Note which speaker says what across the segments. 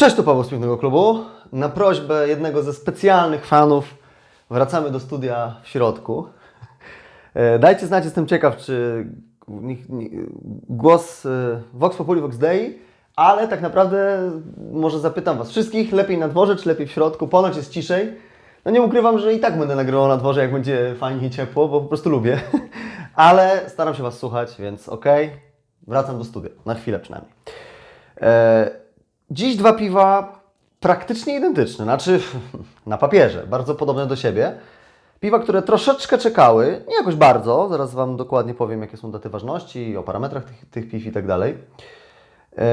Speaker 1: Cześć, tu Paweł z Pięknego Klubu. Na prośbę jednego ze specjalnych fanów wracamy do studia w środku. E, Dajcie znać, jestem ciekaw, czy głos e, Vox Populi, Vox Dei, ale tak naprawdę może zapytam Was wszystkich, lepiej na dworze, czy lepiej w środku? Ponoć jest ciszej. No nie ukrywam, że i tak będę nagrywał na dworze, jak będzie fajnie i ciepło, bo po prostu lubię. Ale staram się Was słuchać, więc okej, wracam do studia, na chwilę przynajmniej. E, Dziś dwa piwa praktycznie identyczne, znaczy na papierze, bardzo podobne do siebie. Piwa, które troszeczkę czekały, nie jakoś bardzo, zaraz Wam dokładnie powiem, jakie są daty ważności, o parametrach tych, tych piw i tak dalej. E,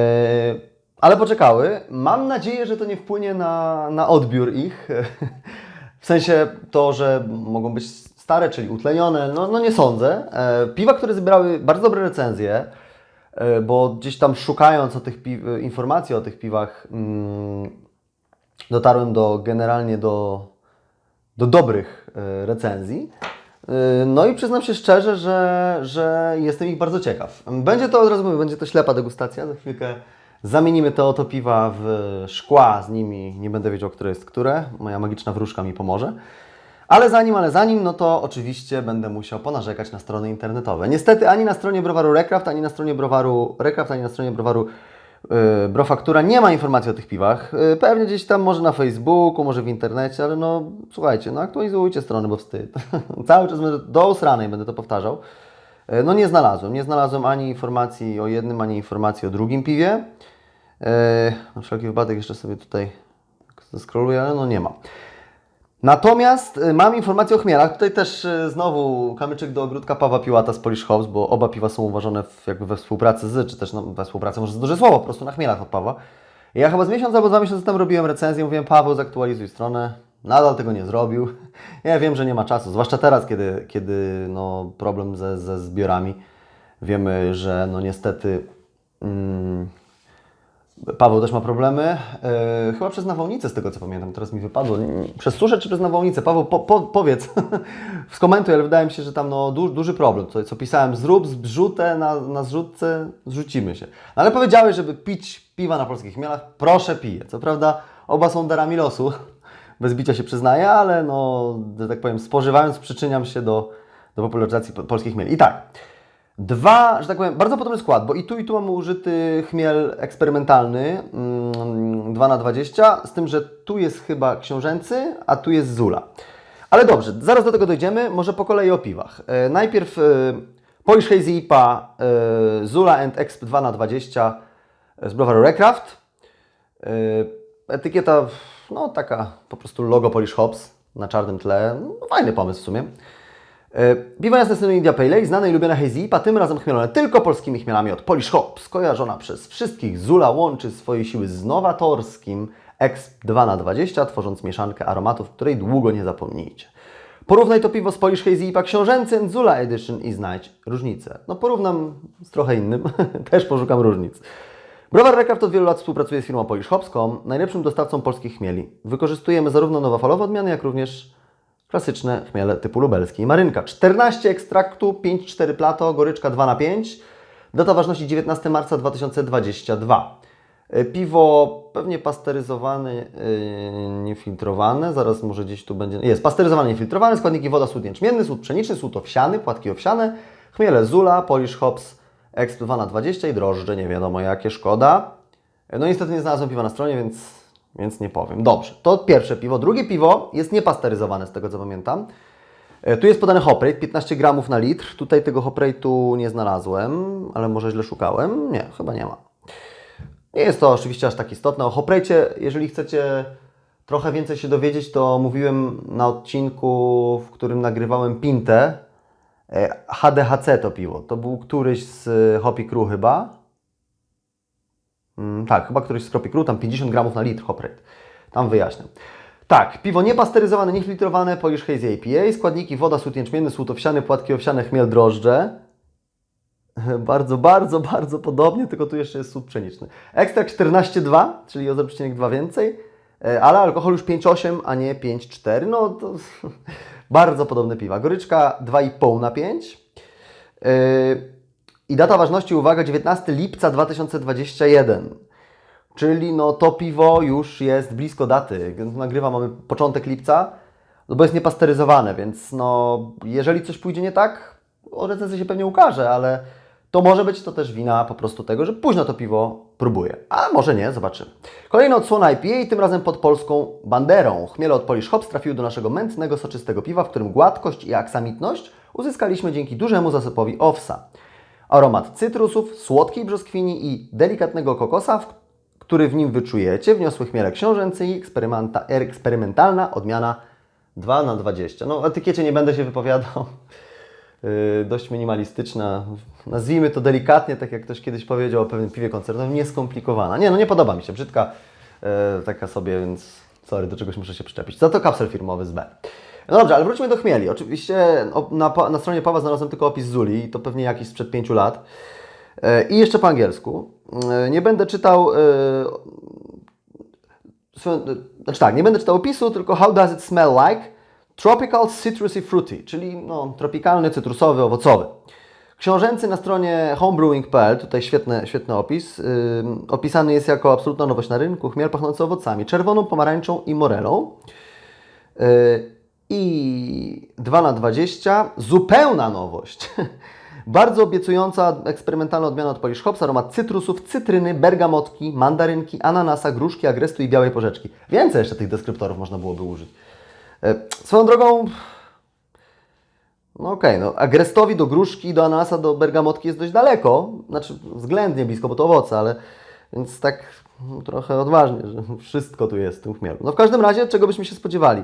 Speaker 1: Ale poczekały. Mam nadzieję, że to nie wpłynie na, na odbiór ich. W sensie to, że mogą być stare, czyli utlenione, no, no nie sądzę. E, Piwa, które zebrały bardzo dobre recenzje, e, bo gdzieś tam szukając o tych pi- e, informacji o tych piwach, mm, dotarłem do generalnie do, do dobrych e, recenzji. E, No i przyznam się szczerze, że, że jestem ich bardzo ciekaw. Będzie to, od razu mówię, będzie to ślepa degustacja. Za chwilkę zamienimy te oto piwa w szkła z nimi. Nie będę wiedział, które jest które. Moja magiczna wróżka mi pomoże. Ale zanim, ale zanim, no to oczywiście będę musiał ponarzekać na strony internetowe. Niestety ani na stronie browaru Recraft, ani na stronie browaru Recraft, ani na stronie browaru yy, Brofaktura nie ma informacji o tych piwach. Yy, pewnie gdzieś tam może na Facebooku, może w internecie, ale no słuchajcie, no aktualizujcie strony, bo wstyd. Cały czas będę do usranej będę to powtarzał. Yy, no nie znalazłem, nie znalazłem ani informacji o jednym, ani informacji o drugim piwie. Yy, na wszelki wypadek jeszcze sobie tutaj zeskroluję, ale no nie ma. Natomiast y, mam informację o chmielach. Tutaj też y, znowu kamyczek do ogródka Pawła Piłata z Polish Hops, bo oba piwa są uważane w, jakby we współpracy z, czy też no, we współpracy, może za duże słowo, po prostu na chmielach od Pawła. Ja chyba z miesiąc albo dwa miesiące temu robiłem recenzję, mówiłem Paweł zaktualizuj stronę. Nadal tego nie zrobił. Ja wiem, że nie ma czasu, zwłaszcza teraz, kiedy, kiedy no, problem ze, ze zbiorami. Wiemy, że no niestety mm, Paweł też ma problemy. E, chyba przez nawałnicę, z tego co pamiętam, teraz mi wypadło. Przez suszę czy przez nawałnicę? Paweł, po, po, powiedz, skomentuj, ale wydaje mi się, że tam no, du, duży problem. Co, co pisałem, zrób zrzutę na, na zrzutce, zrzucimy się. No, ale powiedziałeś, żeby pić piwa na polskich chmielach, proszę piję. Co prawda oba są darami losu, bez bicia się przyznaję, ale no, że tak powiem, spożywając przyczyniam się do, do popularyzacji po- polskich chmieli. I tak, Dwa, że tak powiem, bardzo podobny skład, bo i tu i tu mamy użyty chmiel eksperymentalny mm, 2 na 20 z tym, że tu jest chyba książęcy, a tu jest Zula. Ale dobrze, zaraz do tego dojdziemy, może po kolei o piwach. E, najpierw e, Polish Hazy IPA e, Zula and Exp 2 na 20 z browaru Recraft. Etykieta, no taka po prostu logo Polish Hops na czarnym tle, no, fajny pomysł w sumie. E, Piwo jasne synu India Pale Ale, znane i lubione Hazy IPA, tym razem chmielone tylko polskimi chmielami od Polish Hops. Kojarzona przez wszystkich, Zula łączy swoje siły z nowatorskim Exp 2 na 20 tworząc mieszankę aromatów, której długo nie zapomnijcie. Porównaj to piwo z Polish Hazy IPA książęcym Zula Edition i znajdź różnicę. No porównam z trochę innym, też poszukam różnic. Browar Recraft od wielu lat współpracuje z firmą Polish Hops.com, najlepszym dostawcą polskich chmieli. Wykorzystujemy zarówno nowofalowe odmiany, jak również klasyczne chmiele typu lubelski i marynka. 14 ekstraktu, 5,4 plato, goryczka 2 na 5 Data ważności 19 marca 2022. E, Piwo pewnie pasteryzowane, yy, niefiltrowane, zaraz może gdzieś tu będzie, jest pasteryzowane, niefiltrowane, składniki woda, sód jęczmienny, sód pszeniczny, sód owsiany, płatki owsiane, chmiele Zula, Polish Hops, Exp 2 na 20 i drożdże, nie wiadomo jakie, szkoda. E, No niestety nie znalazłem piwa na stronie, więc, więc nie powiem. Dobrze, to pierwsze piwo. Drugie piwo jest niepasteryzowane z tego co pamiętam. E, Tu jest podany hop rate, 15 gramów na litr. Tutaj tego hop rate'u nie znalazłem, ale może źle szukałem. Nie, chyba nie ma. Nie jest to oczywiście aż tak istotne. O hop rate'cie, jeżeli chcecie trochę więcej się dowiedzieć, to mówiłem na odcinku, w którym nagrywałem Pintę. E, HDHC to piwo. To był któryś z e, Hopi Crew chyba. Mm, tak, chyba któryś z Crew, tam 50 gramów na litr hop rate. Tam wyjaśnię. Tak, piwo niepasteryzowane, niefiltrowane, Polish Hazy IPA, składniki woda, sód jęczmienny, sód owsiany, płatki owsiane, chmiel, drożdże. Bardzo, bardzo, bardzo podobnie, tylko tu jeszcze jest sód pszeniczny. Ekstrakt 14,2, czyli o 0,2 więcej, e, ale alkohol już 5,8, a nie 5,4. No to bardzo podobne piwa. Goryczka 2,5 na 5. Yy, I data ważności, uwaga, 19 lipca 2021. Czyli no to piwo już jest blisko daty. Nagrywam, mamy początek lipca, no bo jest niepasteryzowane, więc no jeżeli coś pójdzie nie tak, o się pewnie ukaże, ale to może być to też wina po prostu tego, że późno to piwo próbuję. A może nie, zobaczymy. Kolejna odsłona IPA tym razem pod polską banderą. Chmiele od Polish Hops trafiły do naszego mętnego, soczystego piwa, w którym gładkość i aksamitność uzyskaliśmy dzięki dużemu zasypowi owsa. Aromat cytrusów, słodkiej brzoskwini i delikatnego kokosa, który w nim wyczujecie, wniosły chmiele książęcy i eksperymenta, eksperymentalna odmiana 2 na 20 No o etykiecie nie będę się wypowiadał. Yy, dość minimalistyczna. Nazwijmy to delikatnie, tak jak ktoś kiedyś powiedział o pewnym piwie koncertowym, nieskomplikowana. Nie, no nie podoba mi się, brzydka yy, taka sobie, więc sorry, do czegoś muszę się przyczepić. Za to kapsel firmowy z B. No dobrze, ale wróćmy do chmieli. Oczywiście na, na stronie Pawła znalazłem tylko opis Zuli, to pewnie jakiś sprzed pięciu lat. Yy, I jeszcze po angielsku. Yy, Nie będę czytał yy, swoją- znaczy tak, nie będę czytał opisu, tylko how does it smell like? Tropical citrusy fruity, czyli no, tropikalny, cytrusowy, owocowy. Książęcy na stronie homebrewing.pl, tutaj świetny, świetny opis, ym, opisany jest jako absolutna nowość na rynku, chmiel pachnący owocami, czerwoną, pomarańczą i morelą. Yy, I 2 na 20, zupełna nowość. Bardzo obiecująca eksperymentalna odmiana od Polish Hops, aromat cytrusów, cytryny, bergamotki, mandarynki, ananasa, gruszki, agrestu i białej porzeczki. Więcej jeszcze tych deskryptorów można byłoby użyć. E, Swoją drogą, no okej, no agrestowi do gruszki, do ananasa, do bergamotki jest dość daleko, znaczy względnie blisko, bo to owoce, ale więc tak no, trochę odważnie, że wszystko tu jest w tym chmielu. No w każdym razie, czego byśmy się spodziewali?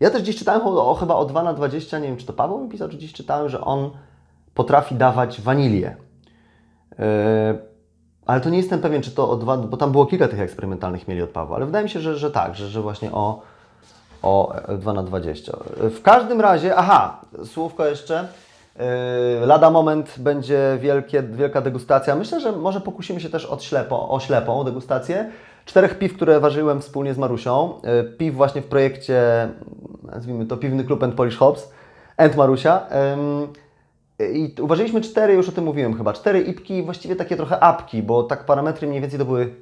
Speaker 1: Ja też dziś czytałem o, o chyba o 2 na 20, nie wiem czy to Paweł mi pisał, czy dziś czytałem, że on potrafi dawać wanilię. Yy, ale to nie jestem pewien, czy to o 2, bo tam było kilka tych eksperymentalnych mieli od Pawła, ale wydaje mi się, że, że tak, że, że właśnie o, o 2 na 20. W każdym razie, aha, słówko jeszcze. Lada moment będzie wielkie, wielka degustacja. Myślę, że może pokusimy się też od ślepo, o ślepą degustację. Czterech piw, które ważyłem wspólnie z Marusią. Yy, Piw właśnie w projekcie, nazwijmy to Piwny Klub and Polish Hops and Marusia. I uważaliśmy cztery, już o tym mówiłem chyba, cztery ipki, właściwie takie trochę apki, bo tak parametry mniej więcej to były,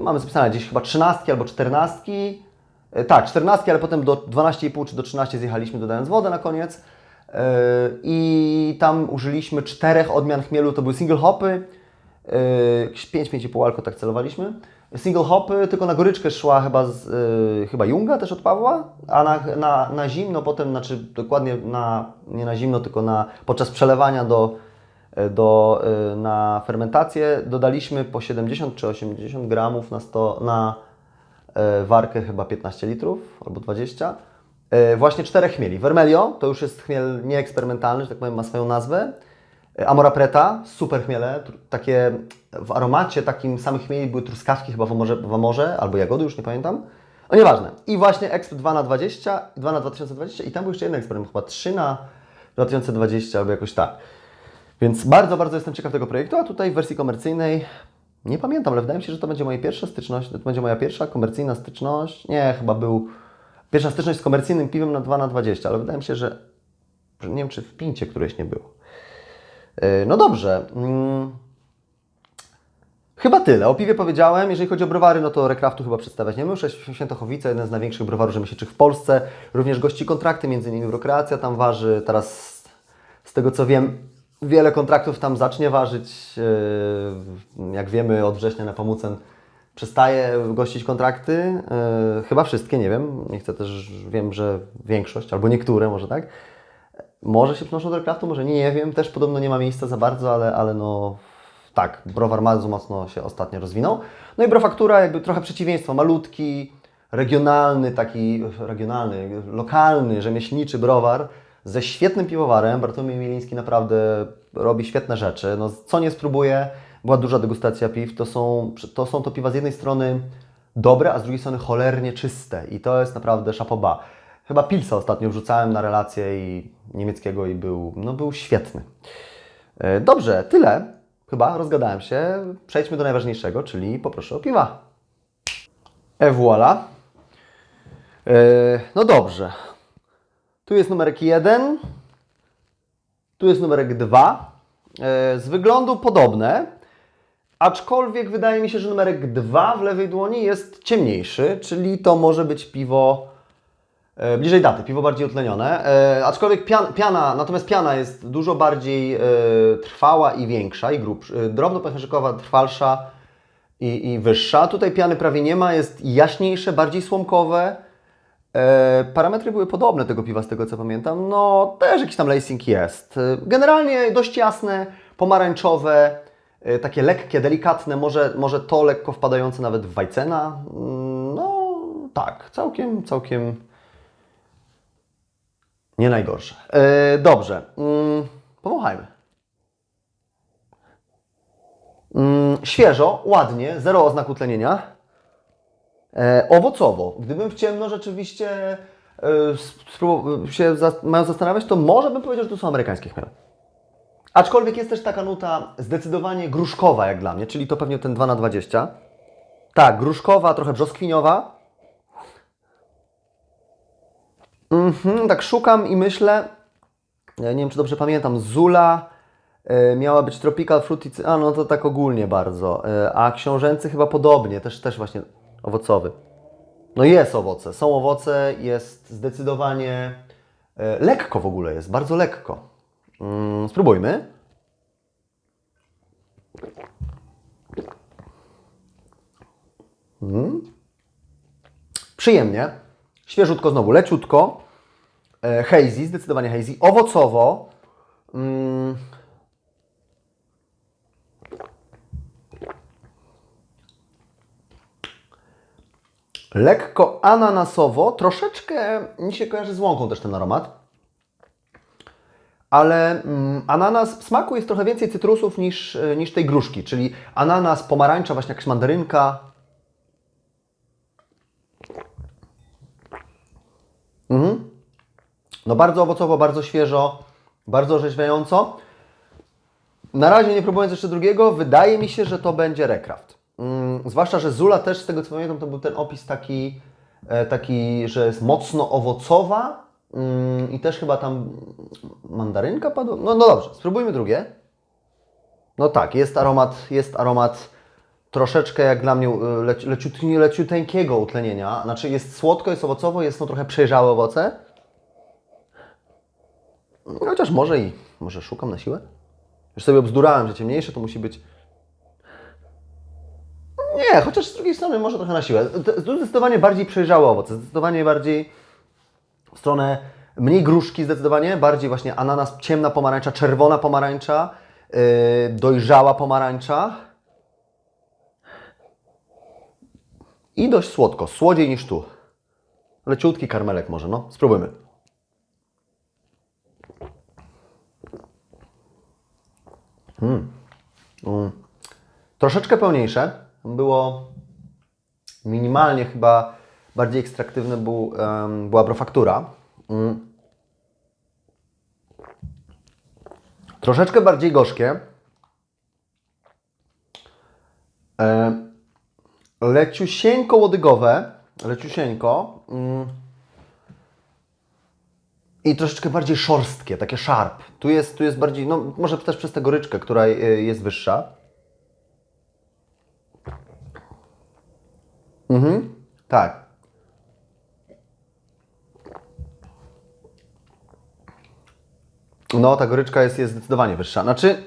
Speaker 1: mamy zapisane gdzieś chyba trzynastki albo czternastki, E, tak, czternastki, ale potem do 12,5 czy do 13 zjechaliśmy dodając wodę na koniec E, i tam użyliśmy czterech odmian chmielu, to były single hopy, e, jakieś 5, 5,5 alko tak celowaliśmy. Single hopy, tylko na goryczkę szła chyba z, e, chyba Junga też od Pawła, a na, na, na zimno potem, znaczy dokładnie na, nie na zimno, tylko na, podczas przelewania do, e, do, e, na fermentację dodaliśmy po 70 czy 80 gramów na, 100, na e, warkę chyba 15 litrów albo 20. E, Właśnie czterech chmieli. Vermelio to już jest chmiel nieeksperymentalny, że tak powiem, ma swoją nazwę. E, Amora Preta, super chmiele, takie w aromacie takim samych chmieli były truskawki chyba w amorze, w amorze albo jagody, już nie pamiętam. No nieważne. I właśnie Exp 2 na 20, 2 na 2020 i tam był jeszcze jeden eksperyment, chyba 3 na 2020 albo jakoś tak. Więc bardzo, bardzo jestem ciekaw tego projektu, a tutaj w wersji komercyjnej nie pamiętam, ale wydaje mi się, że to będzie moja pierwsza styczność, to będzie moja pierwsza komercyjna styczność. Nie, chyba był pierwsza styczność z komercyjnym piwem na 2 na 20, ale wydaje mi się, że, że nie wiem, czy w pincie któreś nie było. Yy, No dobrze. Mm. Chyba tyle. O piwie powiedziałem. Jeżeli chodzi o browary, no to Recraftu chyba przedstawiać nie muszę. Świętochowice, jeden z największych browarów rzemieślniczych w Polsce. Również gości kontrakty, między innymi Eurokreacja tam waży. Teraz z tego co wiem, wiele kontraktów tam zacznie ważyć. Yy, Jak wiemy, od września na Pamucen przestaje gościć kontrakty. Yy, Chyba wszystkie, nie wiem. Nie chcę też, wiem, że większość, albo niektóre może tak. Może się przenoszą do Recraftu, może nie, nie wiem. Też podobno nie ma miejsca za bardzo, ale, ale no tak, browar bardzo mocno się ostatnio rozwinął. No i brofaktura jakby trochę przeciwieństwo, malutki, regionalny, taki regionalny, lokalny, rzemieślniczy browar ze świetnym piwowarem. Bartłomiej Mieliński naprawdę robi świetne rzeczy. No, co nie spróbuję, była duża degustacja piw, to są, to są to piwa z jednej strony dobre, a z drugiej strony cholernie czyste i to jest naprawdę szapoba. Chyba Pilsa ostatnio wrzucałem na relację i niemieckiego i był, no, był świetny. E, Dobrze, tyle. Chyba rozgadałem się. Przejdźmy do najważniejszego, czyli poproszę o piwa. E voilà. E, no dobrze. Tu jest numerek 1. Tu jest numerek 2. Z wyglądu podobne, aczkolwiek wydaje mi się, że numerek 2 w lewej dłoni jest ciemniejszy, czyli to może być piwo e, bliżej daty, piwo bardziej utlenione. E, aczkolwiek pian, piana, natomiast piana jest dużo bardziej e, trwała i większa i grubsza. E, drobno-pęcherzykowa, trwalsza i, i wyższa. Tutaj piany prawie nie ma, jest jaśniejsze, bardziej słomkowe. E, parametry były podobne tego piwa, z tego co pamiętam. No, też jakiś tam lacing jest. E, Generalnie dość jasne, pomarańczowe, e, takie lekkie, delikatne, może, może to lekko wpadające nawet w Weissena. Mm, No, tak, całkiem, całkiem nie najgorsze. E, dobrze, mm, powąchajmy. Mm, świeżo, ładnie, zero oznak utlenienia. E, owocowo. Gdybym w ciemno rzeczywiście e, się mając zastanawiać, to może bym powiedział, że to są amerykańskie chmiele. Aczkolwiek jest też taka nuta zdecydowanie gruszkowa jak dla mnie, czyli to pewnie ten 2 na 20 Tak, gruszkowa, trochę brzoskwiniowa. Mhm, tak szukam i myślę, nie wiem czy dobrze pamiętam, Zula e, miała być Tropical Fruity, Cy- a no to tak ogólnie bardzo, e, a książęcy chyba podobnie, też, też właśnie owocowy. No jest owoce, są owoce, jest zdecydowanie e, lekko w ogóle jest, bardzo lekko. Mm, spróbujmy. Mm. Przyjemnie, świeżutko znowu, leciutko, e, hazy, zdecydowanie hazy, owocowo. Mm. Lekko ananasowo, troszeczkę mi się kojarzy z łąką też ten aromat. Ale mm, ananas, w smaku jest trochę więcej cytrusów niż, e, niż tej gruszki, czyli ananas, pomarańcza, właśnie jakaś mandarynka. Mhm. No bardzo owocowo, bardzo świeżo, bardzo orzeźwiająco. Na razie nie próbując jeszcze drugiego, wydaje mi się, że to będzie Recraft. Mm, zwłaszcza, że Zula też, z tego co pamiętam, to był ten opis taki, e, taki że jest mocno owocowa mm, i też chyba tam mandarynka padła. No, no dobrze, spróbujmy drugie. No tak, jest aromat, jest aromat troszeczkę jak dla mnie e, leci, leciut, leciuteńkiego utlenienia. Znaczy jest słodko, jest owocowo, jest no trochę przejrzałe owoce. Chociaż może i może szukam na siłę. Już sobie obzdurałem, że ciemniejsze to musi być. Nie, chociaż z drugiej strony może trochę na siłę. Zdecydowanie bardziej przejrzałe owoce, zdecydowanie bardziej w stronę mniej gruszki, zdecydowanie bardziej właśnie ananas, ciemna pomarańcza, czerwona pomarańcza, yy, dojrzała pomarańcza. I dość słodko, słodziej niż tu. Leciutki karmelek może, no. Spróbujmy. Mm. Troszeczkę pełniejsze. Było minimalnie chyba bardziej ekstraktywne był, em, była brofaktura. Mm. Troszeczkę bardziej gorzkie. E, leciusieńko łodygowe. Leciusieńko. Mm. I troszeczkę bardziej szorstkie, takie sharp. Tu jest, tu jest bardziej, no może też przez tę goryczkę, która y, jest wyższa. Mhm, tak. No, ta goryczka jest, jest zdecydowanie wyższa. Znaczy,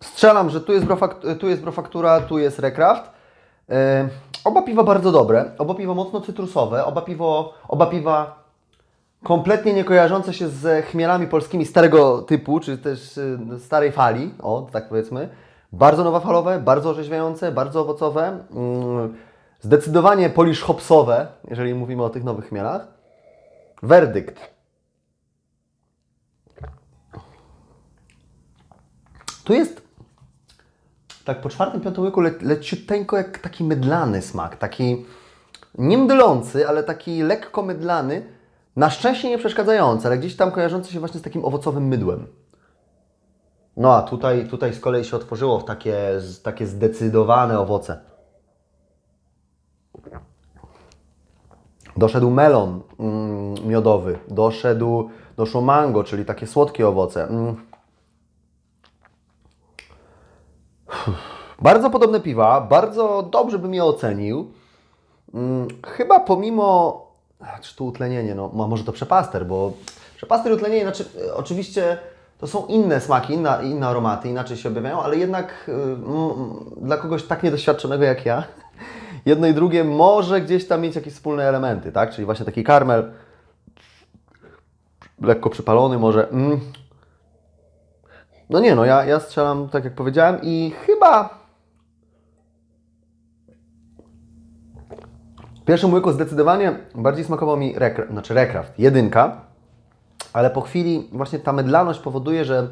Speaker 1: strzelam, że tu jest, brofakt, tu jest brofaktura, tu jest Recraft. Yy, oba piwa bardzo dobre, oba piwa mocno cytrusowe, oba, piwo, oba piwa kompletnie nie kojarzące się z chmielami polskimi starego typu, czy też y, starej fali, o, tak powiedzmy. Bardzo nowofalowe, bardzo orzeźwiające, bardzo owocowe. Mm, Zdecydowanie polish hopsowe, jeżeli mówimy o tych nowych chmielach. Werdykt. Tu jest tak po czwartym, piątym łyku le, leciuteńko jak taki mydlany smak, taki nie mdlący, ale taki lekko mydlany, na szczęście nie przeszkadzający, ale gdzieś tam kojarzący się właśnie z takim owocowym mydłem. No a tutaj, tutaj z kolei się otworzyło w takie, takie zdecydowane owoce. Doszedł melon mm, miodowy, doszedł doszło mango, czyli takie słodkie owoce. Mm. Bardzo podobne piwa, bardzo dobrze bym je ocenił. Mm, Chyba pomimo, czy tu utlenienie, no może to przepaster, bo przepaster i utlenienie, znaczy e, oczywiście to są inne smaki, inna, inne aromaty, inaczej się objawiają, ale jednak y, mm, dla kogoś tak niedoświadczonego jak ja, jedno i drugie może gdzieś tam mieć jakieś wspólne elementy, tak? Czyli właśnie taki karmel, lekko przypalony może. Mm. No nie, no ja, ja strzelam tak jak powiedziałem i chyba w pierwszym łyku zdecydowanie bardziej smakował mi rekra, znaczy Rekraft, jedynka, ale po chwili właśnie ta mydlaność powoduje, że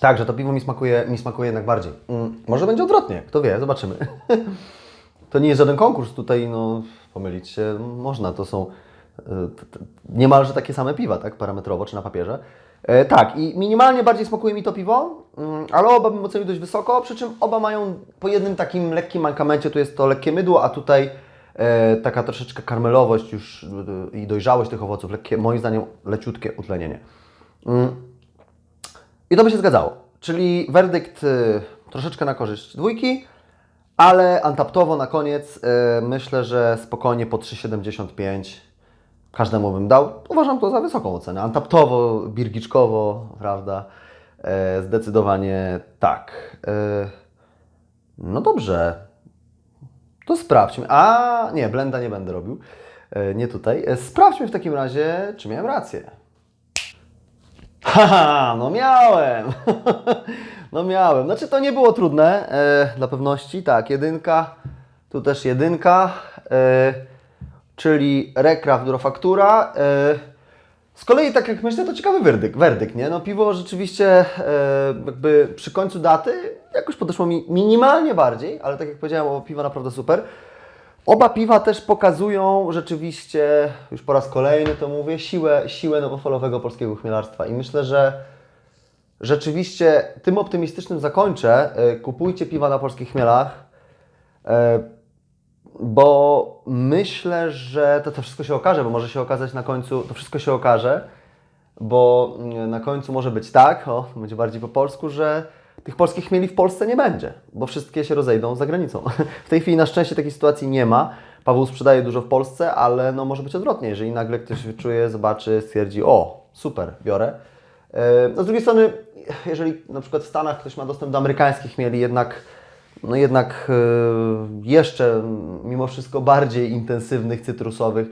Speaker 1: tak, że to piwo mi smakuje, mi smakuje jednak bardziej. Mm, może będzie odwrotnie, kto wie, zobaczymy. To nie jest żaden konkurs, tutaj no, pomylić się można, to są niemalże takie same piwa, tak, parametrowo czy na papierze. E, tak, i minimalnie bardziej smakuje mi to piwo, mm, ale oba bym ocenił dość wysoko, przy czym oba mają po jednym takim lekkim mankamencie, to jest to lekkie mydło, a tutaj e, taka troszeczkę karmelowość już e, i dojrzałość tych owoców, lekkie, moim zdaniem leciutkie utlenienie. Mm. I to by się zgadzało. Czyli werdykt troszeczkę na korzyść dwójki, ale antaptowo na koniec myślę, że spokojnie po 3,75 każdemu bym dał. Uważam to za wysoką ocenę. Antaptowo, birgiczkowo, prawda? E, zdecydowanie tak. E, no dobrze. To sprawdźmy. A nie, blenda nie będę robił. E, nie tutaj. E, sprawdźmy w takim razie, czy miałem rację. Haha, no miałem. No miałem. Znaczy to nie było trudne e, dla pewności. Tak, jedynka, tu też jedynka, e, czyli Recraft Durofaktura. E, z kolei, tak jak myślę, to ciekawy werdykt, werdykt nie? No piwo rzeczywiście e, jakby przy końcu daty jakoś podeszło mi minimalnie bardziej, ale tak jak powiedziałem, o piwo naprawdę super. Oba piwa też pokazują rzeczywiście, już po raz kolejny to mówię, siłę, siłę nowofalowego polskiego chmielarstwa. I myślę, że rzeczywiście tym optymistycznym zakończę. E, Kupujcie piwa na polskich chmielach, bo myślę, że to, to wszystko się okaże, bo może się okazać na końcu, to wszystko się okaże, bo mm, na końcu może być tak, o, będzie bardziej po polsku, że tych polskich chmieli w Polsce nie będzie, bo wszystkie się rozejdą za granicą. W tej chwili na szczęście takiej sytuacji nie ma. Paweł sprzedaje dużo w Polsce, ale no może być odwrotnie, jeżeli nagle ktoś wyczuje, zobaczy, stwierdzi, o, super, biorę. E, No z drugiej strony, jeżeli na przykład w Stanach ktoś ma dostęp do amerykańskich chmieli, jednak, no jednak e, jeszcze mimo wszystko bardziej intensywnych, cytrusowych,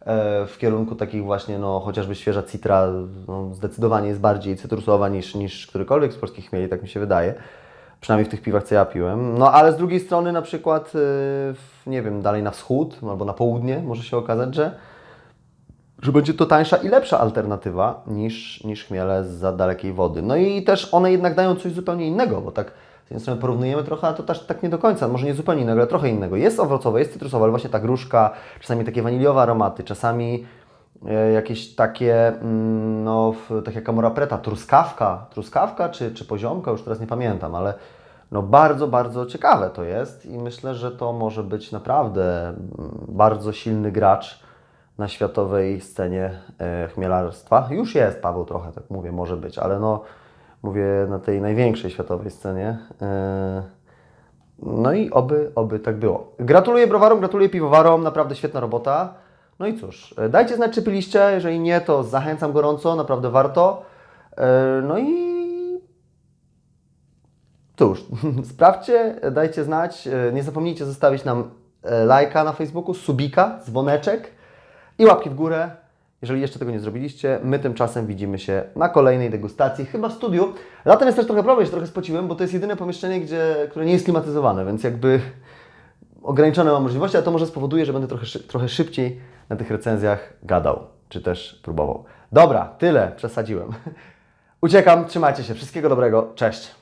Speaker 1: e, w kierunku takich właśnie, no chociażby świeża citra, no, zdecydowanie jest bardziej cytrusowa niż, niż którykolwiek z polskich chmieli, tak mi się wydaje. Przynajmniej w tych piwach, co ja piłem. No ale z drugiej strony na przykład, e, nie wiem, dalej na wschód albo na południe może się okazać, że że będzie to tańsza i lepsza alternatywa niż, niż chmiele z dalekiej wody. No i też one jednak dają coś zupełnie innego, bo tak z jednej strony porównujemy trochę, a to też tak nie do końca, może nie zupełnie innego, ale trochę innego. Jest owocowe, jest cytrusowe, ale właśnie ta gruszka, czasami takie waniliowe aromaty, czasami e, jakieś takie, mm, no, tak jak Amora Preta, truskawka, truskawka czy, czy poziomka, już teraz nie pamiętam, ale no bardzo, bardzo ciekawe to jest i myślę, że to może być naprawdę mm, bardzo silny gracz na światowej scenie e, chmielarstwa. Już jest Paweł trochę, tak mówię, może być, ale no mówię na tej największej światowej scenie. E, no i oby, oby tak było. Gratuluję browarom, gratuluję piwowarom, naprawdę świetna robota. No i cóż, e, dajcie znać, czy piliście, jeżeli nie, to zachęcam gorąco, naprawdę warto. E, No i Cóż, sprawdźcie, dajcie znać. Nie zapomnijcie zostawić nam lajka na Facebooku, subika, dzwoneczek i łapki w górę. Jeżeli jeszcze tego nie zrobiliście, my tymczasem widzimy się na kolejnej degustacji, chyba w studiu. Latem jest też trochę problem, się trochę spociłem, bo to jest jedyne pomieszczenie, gdzie, które nie jest klimatyzowane, więc jakby ograniczone mam możliwości, ale to może spowoduje, że będę trochę, trochę szybciej na tych recenzjach gadał, czy też próbował. Dobra, tyle, przesadziłem. Uciekam, trzymajcie się, wszystkiego dobrego, cześć.